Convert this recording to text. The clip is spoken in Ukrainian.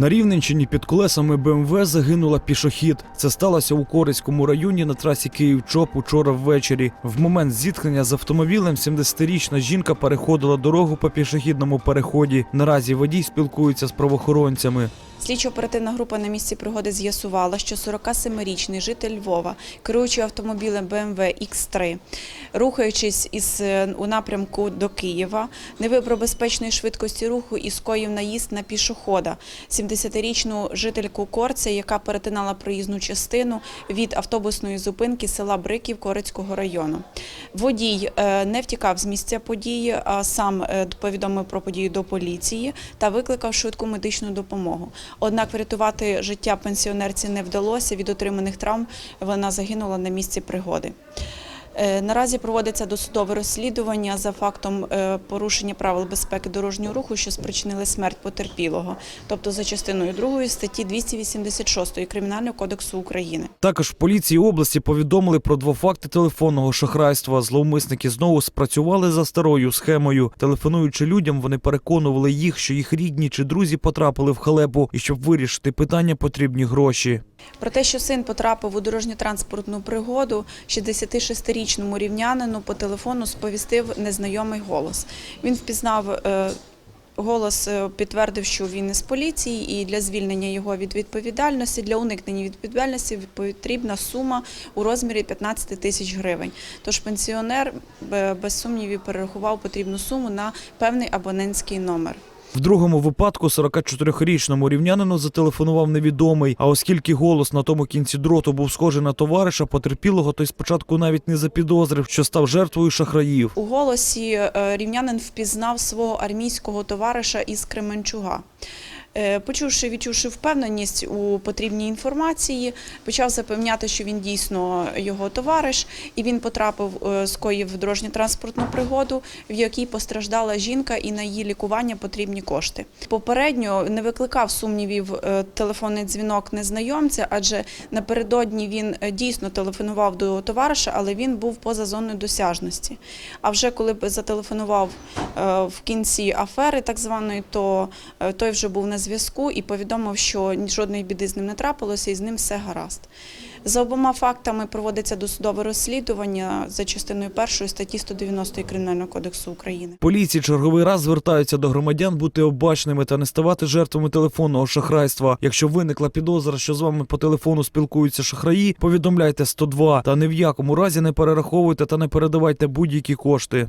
На Рівненщині під колесами БМВ загинула пішохід. Це сталося у Корицькому районі на трасі Київ-Чоп учора ввечері. В момент зіткнення з автомобілем 70-річна жінка переходила дорогу по пішохідному переході. Наразі водій спілкується з правоохоронцями. Слідчо-оперативна група на місці пригоди з'ясувала, що 47-річний житель Львова, керуючи автомобілем BMW X3, рухаючись із е, у напрямку до Києва, не вибрав безпечної швидкості руху і скоїв наїзд на пішохода, 70-річну жительку Корця, яка перетинала проїзну частину від автобусної зупинки села Бриків Корицького району. Водій е, не втікав з місця події, а сам е, повідомив про подію до поліції та викликав швидку медичну допомогу. Однак врятувати життя пенсіонерці не вдалося. Від отриманих травм вона загинула на місці пригоди. Е, Наразі проводиться досудове розслідування за фактом е, порушення правил безпеки дорожнього руху, що спричинили смерть потерпілого, тобто за частиною 2 статті 286 Кримінального кодексу України. Також поліції області повідомили про два факти телефонного шахрайства. Зловмисники знову спрацювали за старою схемою. Телефонуючи людям, вони переконували їх, що їх рідні чи друзі потрапили в халепу, і щоб вирішити питання, потрібні гроші. Про те, що син потрапив у дорожньо-транспортну пригоду, 66-річному рівнянину по телефону сповістив незнайомий голос. Він впізнав е, голос, е, підтвердив, що він із поліції, і для звільнення його від відповідальності, для уникнення від відповідальності потрібна сума у розмірі 15 тисяч гривень. Тож пенсіонер е, без сумнівів перерахував потрібну суму на певний абонентський номер. В другому випадку 44-річному рівнянину зателефонував невідомий. А оскільки голос на тому кінці дроту був схожий на товариша потерпілого, той спочатку навіть не запідозрив, що став жертвою шахраїв. У голосі е, рівнянин впізнав свого армійського товариша із Кременчуга. Е, Почувши, відчувши впевненість у потрібній інформації, почав запевняти, що він дійсно його товариш, і він потрапив, е, скоїв дорожньо-транспортну пригоду, в якій постраждала жінка, і на її лікування потрібні кошти. Попередньо не викликав сумнівів е, телефонний дзвінок незнайомця, адже напередодні він дійсно телефонував до товариша, але він був поза зоною досяжності. А вже коли б зателефонував в кінці афери, так званої, то той вже був на зв'язку і повідомив, що жодної біди з ним не трапилося, і з ним все гаразд. За обома фактами проводиться досудове розслідування за частиною першої статті 190 Кримінального кодексу України. Поліції черговий раз звертаються до громадян бути обачними та не ставати жертвами телефонного шахрайства. Якщо виникла підозра, що з вами по телефону спілкуються шахраї, повідомляйте 102 та ні в якому разі не перераховуйте та не передавайте будь-які кошти.